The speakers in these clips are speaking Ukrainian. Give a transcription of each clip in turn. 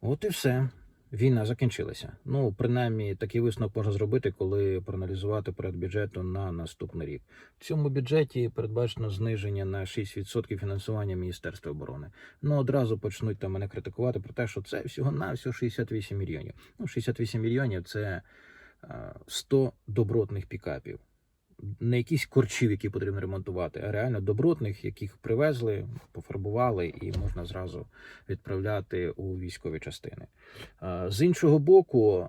От і все. Війна закінчилася. Ну, принаймні, такий висновок можна зробити, коли проаналізувати перед бюджету на наступний рік. В цьому бюджеті передбачено зниження на 6% фінансування Міністерства оборони. Ну, одразу почнуть там мене критикувати про те, що це всього на всього 68 мільйонів. Ну, 68 мільйонів це е, 100 добротних пікапів. Не якісь корчів, які потрібно ремонтувати, а реально добротних, яких привезли, пофарбували, і можна зразу відправляти у військові частини. З іншого боку,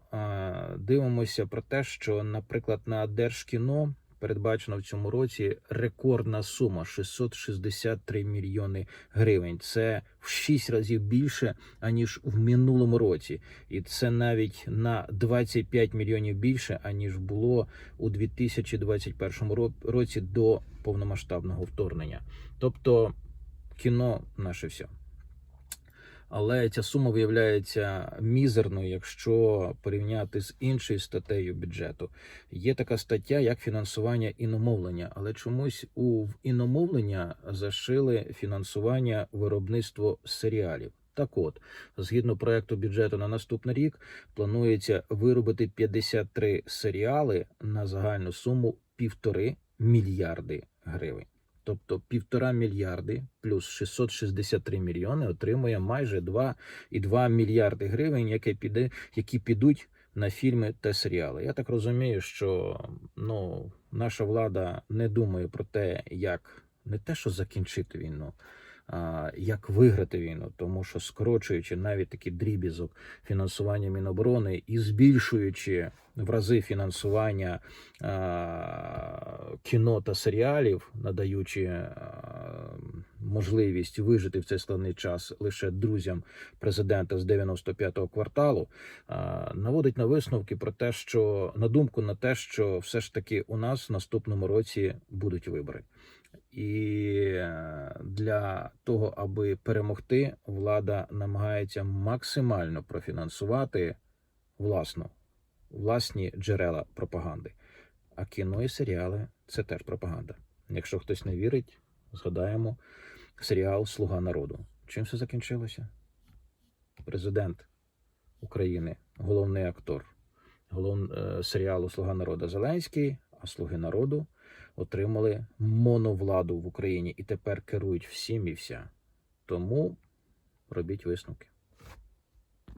дивимося про те, що, наприклад, на Держкіно передбачено в цьому році рекордна сума 663 мільйони гривень. Це в 6 разів більше аніж в минулому році, і це навіть на 25 мільйонів більше аніж було у 2021 ро- році до повномасштабного вторгнення. Тобто кіно наше все. Але ця сума виявляється мізерною, якщо порівняти з іншою статтею бюджету. Є така стаття, як фінансування іномовлення, але чомусь у іномовлення зашили фінансування виробництво серіалів. Так от, згідно проекту бюджету на наступний рік, планується виробити 53 серіали на загальну суму півтори мільярди гривень. Тобто півтора мільярди плюс 663 мільйони отримує майже 2,2 мільярди гривень, які, піде, які підуть на фільми та серіали. Я так розумію, що ну, наша влада не думає про те, як не те, що закінчити війну, як виграти війну, тому що скорочуючи навіть такий дрібізок фінансування Міноборони і збільшуючи в рази фінансування кіно та серіалів, надаючи можливість вижити в цей складний час лише друзям президента з 95-го кварталу, наводить на висновки про те, що на думку на те, що все ж таки у нас в наступному році будуть вибори. І е, для того, аби перемогти, влада намагається максимально профінансувати власну, власні джерела пропаганди. А кіно і серіали це теж пропаганда. Якщо хтось не вірить, згадаємо серіал Слуга народу. Чим все закінчилося? Президент України, головний актор голов... е, серіалу Слуга народу Зеленський, а Слуги народу отримали моновладу в Україні і тепер керують всім і вся. Тому робіть висновки.